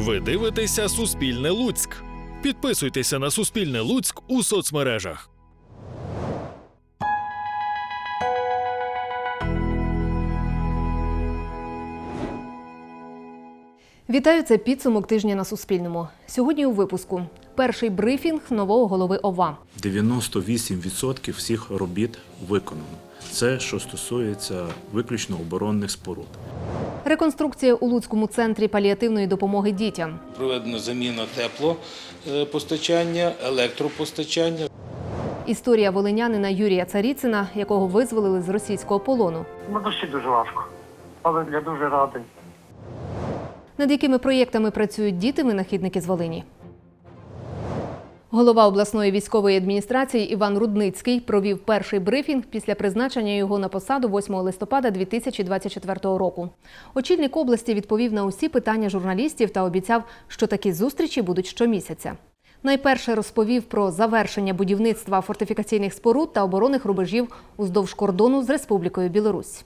Ви дивитеся Суспільне Луцьк. Підписуйтеся на Суспільне Луцьк у соцмережах. Вітаю, це підсумок тижня на Суспільному. Сьогодні у випуску перший брифінг нового голови ОВА. 98% всіх робіт виконано. Це що стосується виключно оборонних споруд. Реконструкція у Луцькому центрі паліативної допомоги дітям. Проведено заміна теплопостачання, електропостачання. Історія волинянина Юрія Царіцина, якого визволили з російського полону. На душі дуже важко, але я дуже радий. Над якими проєктами працюють діти-винахідники з Волині. Голова обласної військової адміністрації Іван Рудницький провів перший брифінг після призначення його на посаду 8 листопада 2024 року. Очільник області відповів на усі питання журналістів та обіцяв, що такі зустрічі будуть щомісяця. Найперше розповів про завершення будівництва фортифікаційних споруд та оборонних рубежів уздовж кордону з Республікою Білорусь.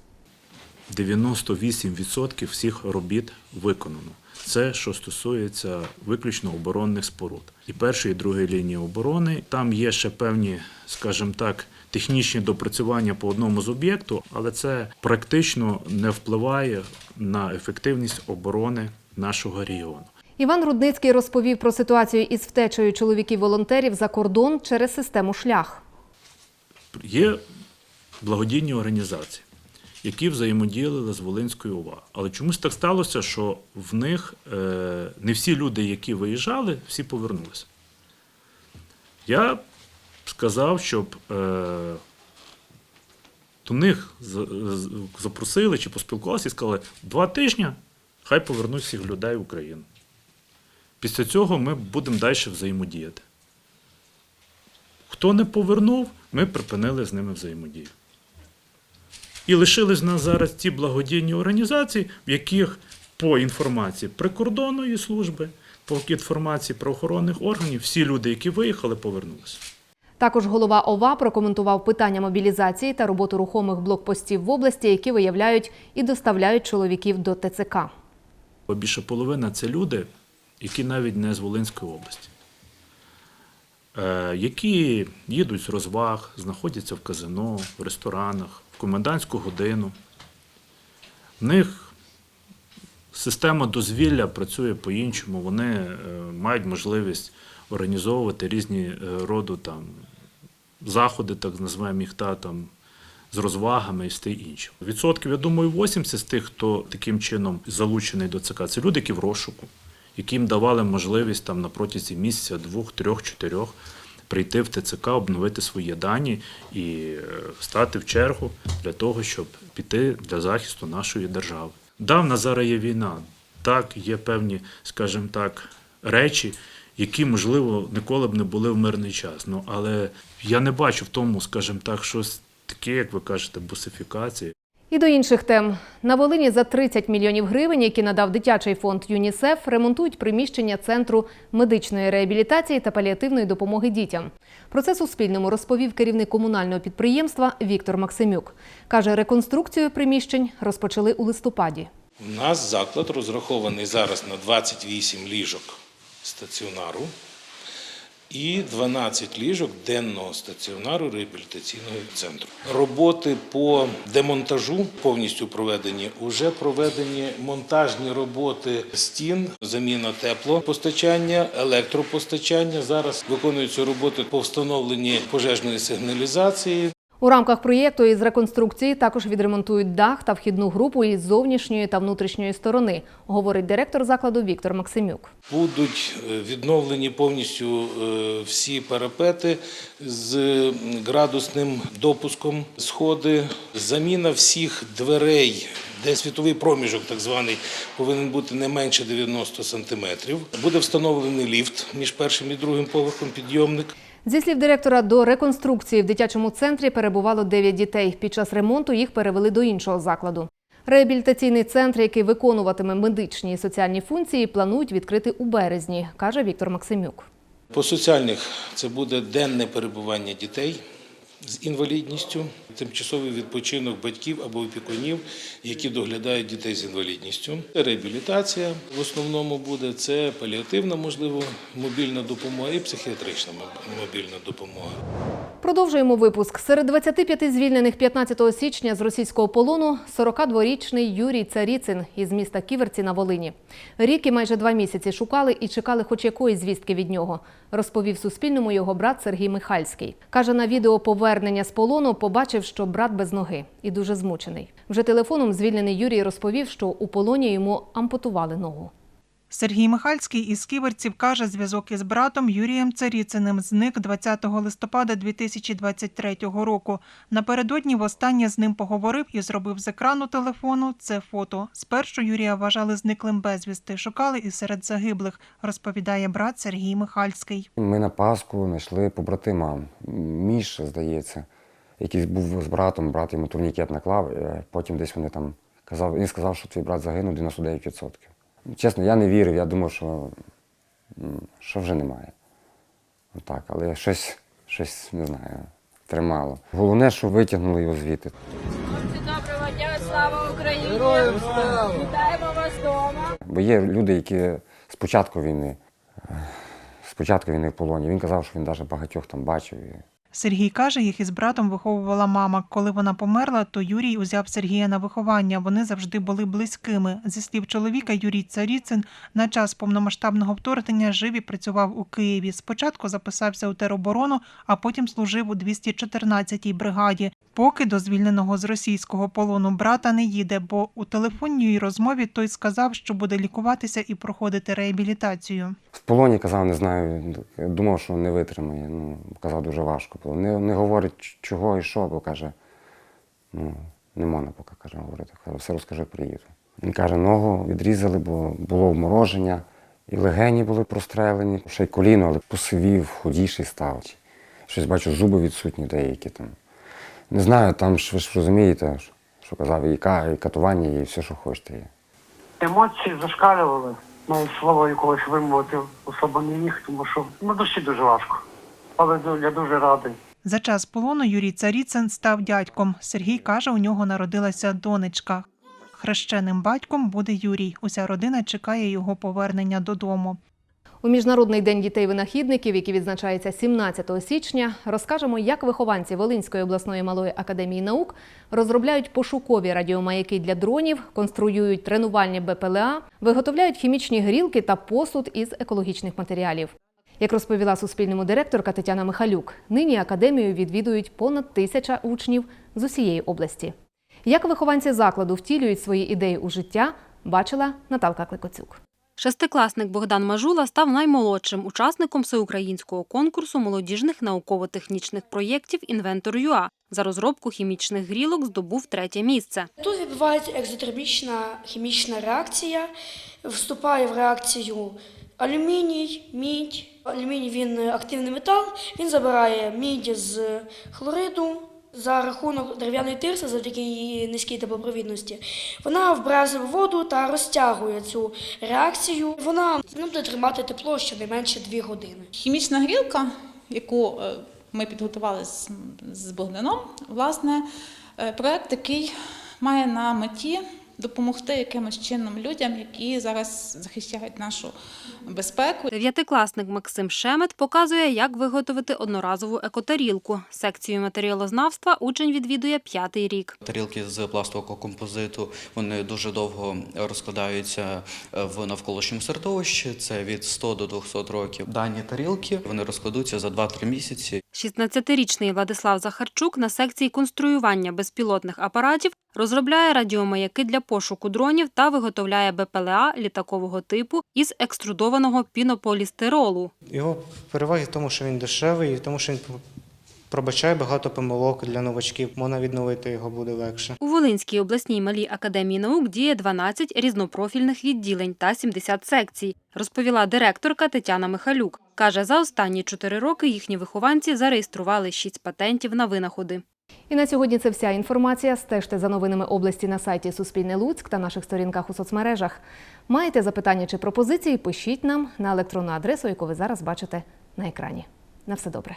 98% всіх робіт виконано. Це що стосується виключно оборонних споруд. І першої, і другої лінії оборони. Там є ще певні, скажімо так, технічні допрацювання по одному з об'єкту, але це практично не впливає на ефективність оборони нашого регіону. Іван Рудницький розповів про ситуацію із втечею чоловіків-волонтерів за кордон через систему шлях. Є благодійні організації, які взаємодіяли з Волинською ОВА. Але чомусь так сталося, що в них е, не всі люди, які виїжджали, всі повернулися. Я сказав, щоб е, до них запросили чи поспілкувалися і сказали, два тижні хай повернуть всіх людей в Україну. Після цього ми будемо далі взаємодіяти. Хто не повернув, ми припинили з ними взаємодію. І лишились нас зараз ті благодійні організації, в яких по інформації прикордонної служби, по інформації правоохоронних органів, всі люди, які виїхали, повернулися. Також голова ОВА прокоментував питання мобілізації та роботу рухомих блокпостів в області, які виявляють і доставляють чоловіків до ТЦК. Більше половина це люди, які навіть не з Волинської області, е, які їдуть з розваг, знаходяться в казино, в ресторанах, комендантську годину. В них система дозвілля працює по-іншому, вони е, мають можливість організовувати різні е, роду там, заходи, так називаємо їх та, там, з розвагами і все інше. Відсотків, я думаю, 80 з тих, хто таким чином залучений до ЦК, це люди, які в розшуку, яким давали можливість там на протязі місяця, двох, трьох, чотирьох прийти в ТЦК, обновити свої дані і е, стати в чергу для того, щоб піти для захисту нашої держави. Да, в нас зараз є війна. Так, є певні, скажімо так, речі, які, можливо, ніколи б не були в мирний час. Ну, але я не бачу в тому, скажімо так, щось таке, як ви кажете, бусифікації. І до інших тем на Волині за 30 мільйонів гривень, які надав дитячий фонд ЮНІСЕФ, ремонтують приміщення центру медичної реабілітації та паліативної допомоги дітям. Про це Суспільному розповів керівник комунального підприємства Віктор Максимюк. каже, реконструкцію приміщень розпочали у листопаді. У нас заклад розрахований зараз на 28 ліжок стаціонару і 12 ліжок денного стаціонару реабілітаційного центру. Роботи по демонтажу повністю проведені. Уже проведені монтажні роботи стін, заміна теплопостачання, електропостачання. Зараз виконуються роботи по встановленні пожежної сигналізації. У рамках проєкту із реконструкції також відремонтують дах та вхідну групу із зовнішньої та внутрішньої сторони, говорить директор закладу Віктор Максимюк. Будуть е, відновлені повністю е, всі парапети з градусним допуском, сходи, заміна всіх дверей, де світовий проміжок, так званий, повинен бути не менше 90 сантиметрів. Буде встановлений ліфт між першим і другим поверхом підйомник. Зі слів директора, до реконструкції в дитячому центрі перебувало 9 дітей. Під час ремонту їх перевели до іншого закладу. Реабілітаційний центр, який виконуватиме медичні і соціальні функції, планують відкрити у березні, каже Віктор Максимюк. По соціальних це буде денне перебування дітей з інвалідністю. Тимчасовий відпочинок батьків або опікунів, які доглядають дітей з інвалідністю. Реабілітація в основному буде це паліативна, можливо, мобільна допомога і психіатрична мобільна допомога. Продовжуємо випуск. Серед 25 звільнених 15 січня з російського полону 42-річний Юрій Царіцин із міста Ківерці на Волині. Рік і майже два місяці шукали і чекали хоч якоїсь звістки від нього, розповів Суспільному його брат Сергій Михальський. Каже, на відео повернення з полону побачив, що брат без ноги і дуже змучений. Вже телефоном звільнений Юрій розповів, що у полоні йому ампутували ногу. Сергій Михальський із Ківерців каже, зв'язок із братом Юрієм Царіциним зник 20 листопада 2023 року. Напередодні востаннє з ним поговорив і зробив з екрану телефону це фото. Спершу Юрія вважали зниклим безвісти, шукали і серед загиблих, розповідає брат Сергій Михальський. Ми на Пасху знайшли побратима, Міш, здається, який був з братом, брат йому турнікет наклав, е, потім десь вони там казав, він сказав, що твій брат загинув 99%. Чесно, я не вірив, я думав, що, що вже немає. Так, але щось, щось не знаю, тримало. Головне, що витягнули його звідти. Хлопці, доброго дня, слава Україні! Героям слава! Вітаємо вас вдома! Бо є люди, які з початку війни, е, з початку війни в полоні. Він казав, що він навіть багатьох там бачив. Сергій каже, їх із братом виховувала мама. Коли вона померла, то Юрій узяв Сергія на виховання. Вони завжди були близькими. Зі слів чоловіка, Юрій Царіцин на час повномасштабного вторгнення жив і працював у Києві. Спочатку записався у тероборону, а потім служив у 214-й бригаді. Поки до звільненого з російського полону брата не їде, бо у телефонній розмові той сказав, що буде лікуватися і проходити реабілітацію. В полоні казав, не знаю, думав, що не витримає. Ну, казав, дуже важко було. Не, не говорить чого і що, бо каже, ну, не можна поки каже, говорити. Каже, все розкажи, приїду. Він каже, ногу відрізали, бо було обмороження, і легені були прострелені, ще й коліно, але посивів, худіший став. Щось бачу, зуби відсутні деякі там. Не знаю, там ж ви ж розумієте, що- казав, і, ка- і катування, і все, що хочете. є. Емоції зашкалювали. Навіть слово якогось вимовити особо не міг, тому що на душі дуже важко. Але я дуже радий. За час полону Юрій Царіцин став дядьком. Сергій каже, у нього народилася донечка. Хрещеним батьком буде Юрій. Уся родина чекає його повернення додому. У Міжнародний день дітей-винахідників, який відзначається 17 січня, розкажемо, як вихованці Волинської обласної малої академії наук розробляють пошукові радіомаяки для дронів, конструюють тренувальні БПЛА, виготовляють хімічні грілки та посуд із екологічних матеріалів. Як розповіла Суспільному директорка Тетяна Михалюк, нині академію відвідують понад тисяча учнів з усієї області. Як вихованці закладу втілюють свої ідеї у життя, бачила Наталка Кликоцюк. Шестикласник Богдан Мажула став наймолодшим учасником всеукраїнського конкурсу молодіжних науково-технічних проєктів «Інвентор.ЮА». За розробку хімічних грілок здобув третє місце. Тут відбувається екзотермічна хімічна реакція. Вступає в реакцію алюміній, мідь. Алюміній він активний метал, він забирає мідь з хлориду. За рахунок дерев'яної тирси, завдяки її низькій теплопровідності, вона вбразив воду та розтягує цю реакцію. Вона ну, буде тримати тепло щонайменше 2 години. Хімічна грілка, яку е, ми підготували з, з Богданом, власне, е, проект такий має на меті допомогти якимось чином людям, які зараз захищають нашу безпеку. Дев'ятикласник Максим Шемет показує, як виготовити одноразову екотарілку. Секцію матеріалознавства учень відвідує п'ятий рік. Тарілки з пластикового композиту вони дуже довго розкладаються е, в навколишньому середовищі. Це від 100 до 200 років. Дані тарілки вони розкладуться за 2-3 місяці. 16-річний Владислав Захарчук на секції конструювання безпілотних апаратів розробляє радіомаяки для пошуку дронів та виготовляє БПЛА літакового типу із екструдованого пінополістиролу. Його переваги в тому, що він дешевий, в тому, що він пробачає багато помилок для новачків. Можна відновити його буде легше. У Волинській обласній малій академії наук діє 12 різнопрофільних відділень та 70 секцій, розповіла директорка Тетяна Михалюк. Каже, за останні 4 роки їхні вихованці зареєстрували 6 патентів на винаходи. І на сьогодні це вся інформація. Стежте за новинами області на сайті Суспільне Луцьк та наших сторінках у соцмережах. Маєте запитання чи пропозиції? Пишіть нам на електронну адресу, яку ви зараз бачите на екрані. На все добре.